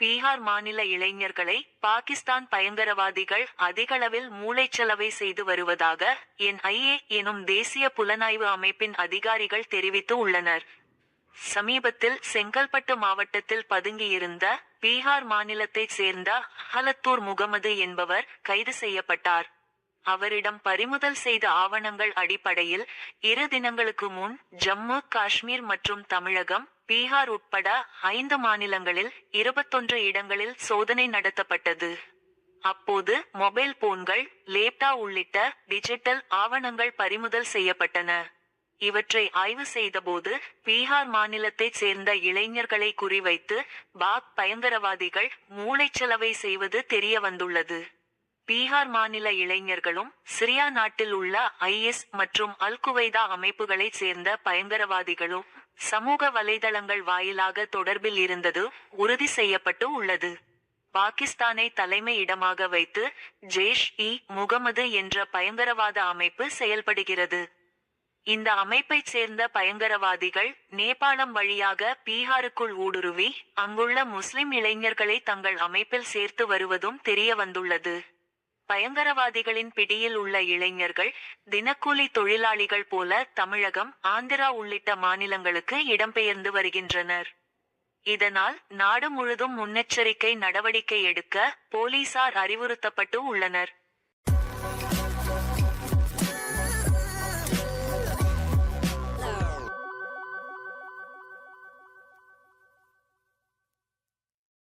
பீகார் மாநில இளைஞர்களை பாகிஸ்தான் பயங்கரவாதிகள் அதிகளவில் மூளைச்சலவை செய்து வருவதாக என்ஐஏ எனும் தேசிய புலனாய்வு அமைப்பின் அதிகாரிகள் தெரிவித்து உள்ளனர். சமீபத்தில் செங்கல்பட்டு மாவட்டத்தில் பதுங்கியிருந்த பீகார் மாநிலத்தைச் சேர்ந்த ஹலத்தூர் முகமது என்பவர் கைது செய்யப்பட்டார். அவரிடம் பறிமுதல் செய்த ஆவணங்கள் அடிப்படையில் இரு தினங்களுக்கு முன் ஜம்மு காஷ்மீர் மற்றும் தமிழகம் பீகார் உட்பட ஐந்து மாநிலங்களில் இருபத்தொன்று இடங்களில் சோதனை நடத்தப்பட்டது. அப்போது மொபைல் போன்கள் லேப்டா உள்ளிட்ட டிஜிட்டல் ஆவணங்கள் பறிமுதல் செய்யப்பட்டன. இவற்றை ஆய்வு செய்தபோது பீகார் மாநிலத்தைச் சேர்ந்த இளைஞர்களை குறிவைத்து பாக் பயங்கரவாதிகள் மூளைச்சலவை செய்வது தெரிய வந்துள்ளது பீகார் மாநில இளைஞர்களும் சிரியா நாட்டில் உள்ள ஐஎஸ் மற்றும் அல் குவைதா அமைப்புகளைச் சேர்ந்த பயங்கரவாதிகளும் சமூக வலைதளங்கள் வாயிலாக தொடர்பில் இருந்தது உறுதி செய்யப்பட்டு உள்ளது. பாகிஸ்தானை தலைமை இடமாக வைத்து ஜெய்ஷ் இ முகமது என்ற பயங்கரவாத அமைப்பு செயல்படுகிறது. இந்த அமைப்பைச் சேர்ந்த பயங்கரவாதிகள் நேபாளம் வழியாக பீகாருக்குள் ஊடுருவி அங்குள்ள முஸ்லிம் இளைஞர்களை தங்கள் அமைப்பில் சேர்த்து வருவதும் தெரிய வந்துள்ளது பயங்கரவாதிகளின் பிடியில் உள்ள இளைஞர்கள் தினக்கூலி தொழிலாளிகள் போல தமிழகம் ஆந்திரா உள்ளிட்ட மாநிலங்களுக்கு இடம்பெயர்ந்து வருகின்றனர். இதனால் நாடு முழுதும் முன்னெச்சரிக்கை நடவடிக்கை எடுக்க போலீசார் அறிவுறுத்தப்பட்டு உள்ளனர்.